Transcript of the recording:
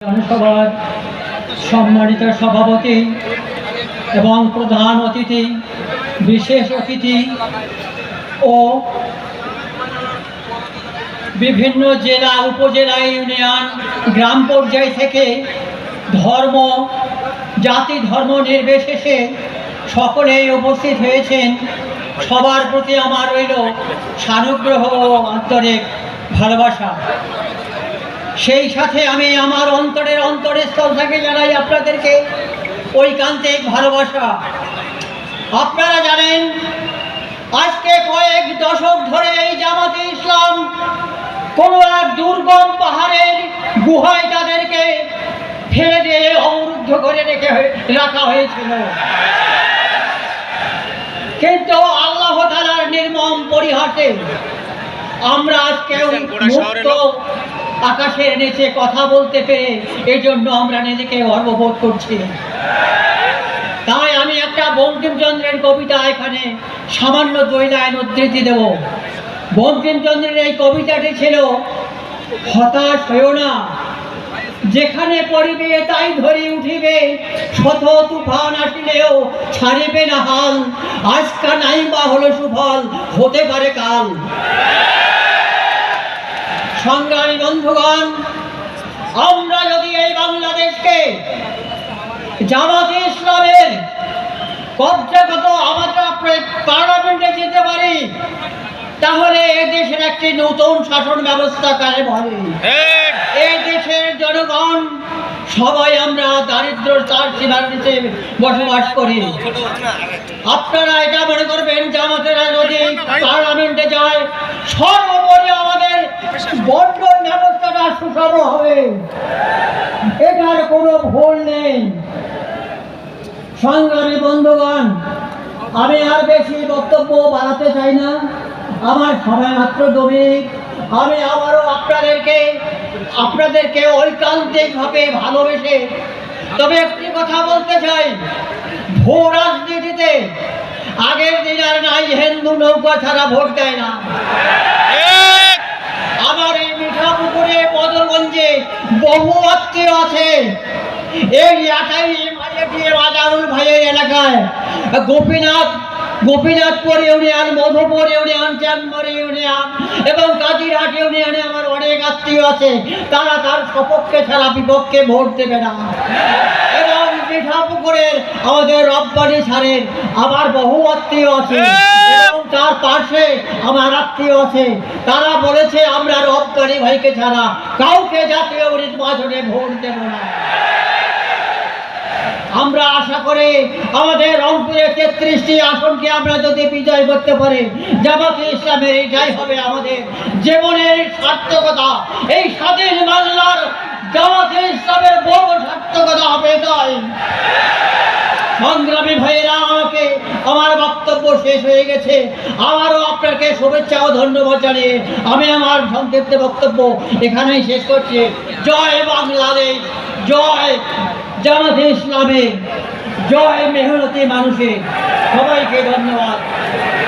জনসভার সম্মানিত সভাপতি এবং প্রধান অতিথি, বিশেষ অতিথি ও বিভিন্ন জেলা, উপজেলা, ইউনিয়ন, গ্রাম পর্যায় থেকে ধর্ম, জাতি ধর্ম নির্বিশেষে সকলেই উপস্থিত হয়েছেন। সবার প্রতি আমার রইল সানুগ্রহ ও আন্তরিক ভালোবাসা। সেই সাথে আমি আমার অন্তরের অন্তরের স্থল থেকে জানাই আপনাদেরকে ওই ঐকান্তিক ভালোবাসা। আপনারা জানেন আজকে কয়েক দশক ধরে এই জামাতে ইসলাম কোনো এক দুর্গম পাহাড়ের গুহায় তাদেরকে ফেলে দিয়ে অবরুদ্ধ করে রেখে রাখা হয়েছিল। কিন্তু আল্লাহ তালার নির্মম পরিহাসে আমরা আজকে মুক্ত আকাশের নিচে কথা বলতে পেরে এই জন্য আমরা নিজেকে গর্ববোধ করছি। তাই আমি একটা বঙ্কিমচন্দ্রের কবিতা এখানে সামান্য লাইন উদ্ধৃতি দেব। বঙ্কিমচন্দ্রের এই কবিতাটি ছিল, হতাশ হয়েও না। যেখানে পড়িবে তাই ধরে উঠিবে। শত তুফান আসিলেও ছাড়িবে না হাল। আজকা নাই বা হলো সুফল, হতে পারে কাল। সংগ্রামী বন্ধুগণ আমরা যদি এই বাংলাদেশকে জামাতে ইসলামের কবজাগত আমরা পার্লামেন্টে যেতে পারি তাহলে এ দেশের একটি নতুন শাসন ব্যবস্থা কালে হবে। এই দেশের জনগণ সবাই আমরা দারিদ্র সীমার নিচে বসবাস করি। আপনারা এটা মনে করবেন জামাতেরা যদি পার্লামেন্টে যায় সর্বোপরি আমাদের এটার কোনো ভুল নেই। সংগ্রামী বন্ধুগণ আমি আর বেশি বক্তব্য বাড়াতে চাই না। আমার সময় মাত্র দমি আমি আবারও আপনাদেরকে আপনাদেরকে ঐকান্তিকভাবে ভালোবেসে তবে একটি কথা বলতে চাই। ভূ রাজনীতিতে আগের দিন আর নাই হিন্দু নৌকা ছাড়া ভোট দেয় না। আমার এই মিঠাপুকুরে বদরগঞ্জে বহু আত্মীয় আছে, এই এলাকায় রাজারুল ভাইয়ের এলাকায়। Gopinath, Gopinathpur union Madhupur union Chandar union এবং কাজিরহাট ইউনিয়নে আমার অনেক আত্মীয় আছে। তারা তার সপক্ষে ছাড়া বিপক্ষে ভোট দেবে না। এবং মিঠাপুকুরের আমাদের রব্বানি সারের আমার বহু আত্মীয় আছে তার পাশে আমার আত্মীয় আছে। তারা বলেছে আমরা রপ্তানি ভাইকে ছাড়া কাউকে জাতীয় নির্বাচনে ভোট দেব না। আমরা আশা করি আমাদের রংপুরে তেত্রিশটি আসনকে আমরা যদি বিজয় করতে পারি জামাতে ইসলামের এটাই হবে আমাদের জীবনের সার্থকতা। এই স্বাধীন বাংলার জামাতে ইসলামের বড় সার্থকতা হবে তাই সংগ্রামী ভাইয়েরা, আমাকে আমার বক্তব্য শেষ হয়ে গেছে। আমারও আপনাকে শুভেচ্ছা ও ধন্যবাদ জানিয়ে আমি আমার সংক্ষিপ্ত বক্তব্য এখানেই শেষ করছি। জয় বাংলাদেশ, জয় জামাতে ইসলামে, জয় মেহনতি মানুষের সবাইকে ধন্যবাদ।